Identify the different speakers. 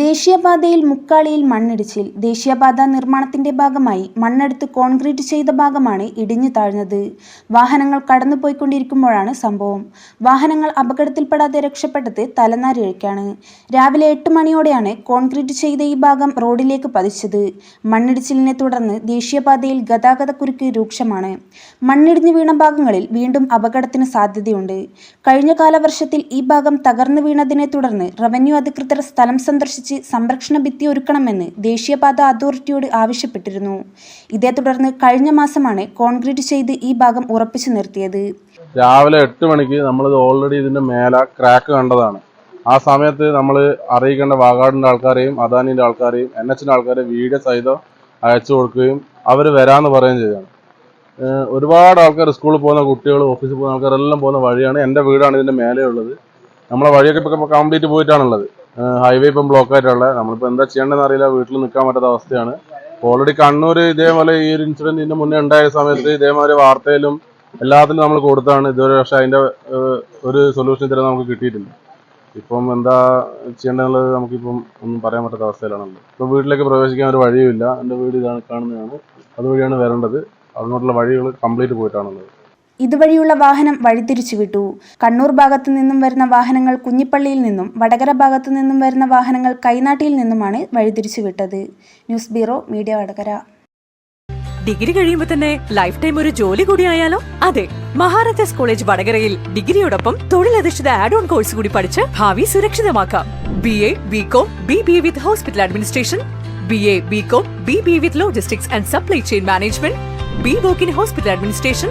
Speaker 1: ദേശീയപാതയിൽ മുക്കാളിയിൽ മണ്ണിടിച്ചിൽ. ദേശീയപാത നിർമ്മാണത്തിന്റെ ഭാഗമായി മണ്ണെടുത്ത് കോൺക്രീറ്റ് ചെയ്ത ഭാഗമാണ് ഇടിഞ്ഞു താഴ്ന്നത്. വാഹനങ്ങൾ കടന്നുപോയിക്കൊണ്ടിരിക്കുമ്പോഴാണ് സംഭവം. വാഹനങ്ങൾ അപകടത്തിൽപ്പെടാതെ രക്ഷപ്പെട്ടത് തലനാരിഴയ്ക്കാണ് രാവിലെ എട്ട് മണിയോടെയാണ് കോൺക്രീറ്റ് ചെയ്ത ഈ ഭാഗം റോഡിലേക്ക് പതിച്ചത്. മണ്ണിടിച്ചിലിനെ തുടർന്ന് ദേശീയപാതയിൽ ഗതാഗതക്കുരുക്ക് രൂക്ഷമാണ്. മണ്ണിടിഞ്ഞു വീണ ഭാഗങ്ങളിൽ വീണ്ടും അപകടത്തിന് സാധ്യതയുണ്ട്. കഴിഞ്ഞ കാലവർഷത്തിൽ ഈ ഭാഗം തകർന്നു വീണതിനെ തുടർന്ന് റവന്യൂ അധികൃതർ സ്ഥലം സന്ദർശിച്ച് സംരക്ഷണ ഭിത്തി ഒരുക്കണമെന്ന് ദേശീയപാത അതോറിറ്റിയോട് ആവശ്യപ്പെട്ടിരുന്നു. ഇതേ തുടർന്ന് കഴിഞ്ഞ മാസമാണ് കോൺക്രീറ്റ് ചെയ്ത് ഈ ഭാഗം ഉറപ്പിച്ചു നിർത്തിയത്.
Speaker 2: രാവിലെ എട്ട് മണിക്ക് നമ്മൾ ഓൾറെഡി ഇതിന്റെ മേല ക്രാക്ക് കണ്ടതാണ്. ആ സമയത്ത് നമ്മൾ അറിയിക്കേണ്ട വാഗാടിന്റെ ആൾക്കാരെയും അദാനിന്റെ ആൾക്കാരെയും എൻ എച്ചിന്റെ ആൾക്കാരെയും വീഡിയോ സഹിതം അയച്ചു കൊടുക്കുകയും അവർ വരാമെന്ന് പറയുകയും ചെയ്താണ് ഒരുപാട് ആൾക്കാർ സ്കൂളിൽ പോകുന്ന കുട്ടികൾ ഓഫീസിൽ പോകുന്ന ആൾക്കാരെല്ലാം പോകുന്ന വഴിയാണ് എന്റെ വീടാണ് ഇതിന്റെ മേലെയുള്ളത് നമ്മളെ വഴിയൊക്കെ ഇപ്പോൾ കംപ്ലീറ്റ് പോയിട്ടാണുള്ളത്. ഹൈവേ ഇപ്പം ബ്ലോക്ക് ആയിട്ടുള്ളത് നമ്മളിപ്പോൾ എന്താ ചെയ്യേണ്ടതെന്ന് അറിയില്ല വീട്ടിൽ നിൽക്കാൻ പറ്റാത്ത അവസ്ഥയാണ്. ഓൾറെഡി കണ്ണൂർ ഇതേപോലെ ഈ ഒരു ഇൻസിഡന്റ് ഇതിന്റെ മുന്നേ ഉണ്ടായ സമയത്ത് ഇതേമാതിരി വാർത്തയിലും എല്ലാത്തിലും നമ്മൾ കൊടുത്താണ്. ഇതുവരെ പക്ഷേ അതിന്റെ ഒരു സൊല്യൂഷൻ ഇതുവരെ നമുക്ക് കിട്ടിയിട്ടില്ല. ഇപ്പം എന്താ ചെയ്യേണ്ടതെന്നുള്ളത് നമുക്കിപ്പം ഒന്നും പറയാൻ പറ്റാത്ത അവസ്ഥയിലാണല്ലോ ഇപ്പം വീട്ടിലേക്ക് പ്രവേശിക്കാൻ ഒരു വഴിയുമില്ല. എന്റെ വീട് ഇതാണ് കാണുന്നതാണ്. അതുവഴിയാണ് വരേണ്ടത്. അങ്ങോട്ടുള്ള വഴികൾ കംപ്ലീറ്റ് പോയിട്ടാണുള്ളത്.
Speaker 1: ഇതുവഴിയുള്ള വാഹനം വഴിതിരിച്ചു വിട്ടു. കണ്ണൂർ ഭാഗത്തു നിന്നും വരുന്ന വാഹനങ്ങൾ കുഞ്ഞിപ്പള്ളിയിൽ നിന്നും വടകര ഭാഗത്തു നിന്നും വരുന്ന വാഹനങ്ങൾ കൈനാട്ടിയിൽ നിന്നുമാണ് വഴിതിരിച്ചു വിട്ടത്. News bureau media Vadakara.
Speaker 3: Degree കഴിയുമ്പോൾ തന്നെ ലൈഫ് ടൈം ഒരു ജോലി കൂടി ആയാലോ? അതെ മഹാരാജാസ് കോളേജ് വടകരയിൽ ഡിഗ്രിയോടൊപ്പം തൊഴിലധിഷ്ഠിത ആഡ് ഓൺ കോഴ്സ് കൂടി പഠിച്ച് ഭാവി സുരക്ഷിതമാക്കാം. B A B com B B with hospital administration B A B com B B with logistics and supply chain management B voc in hospital administration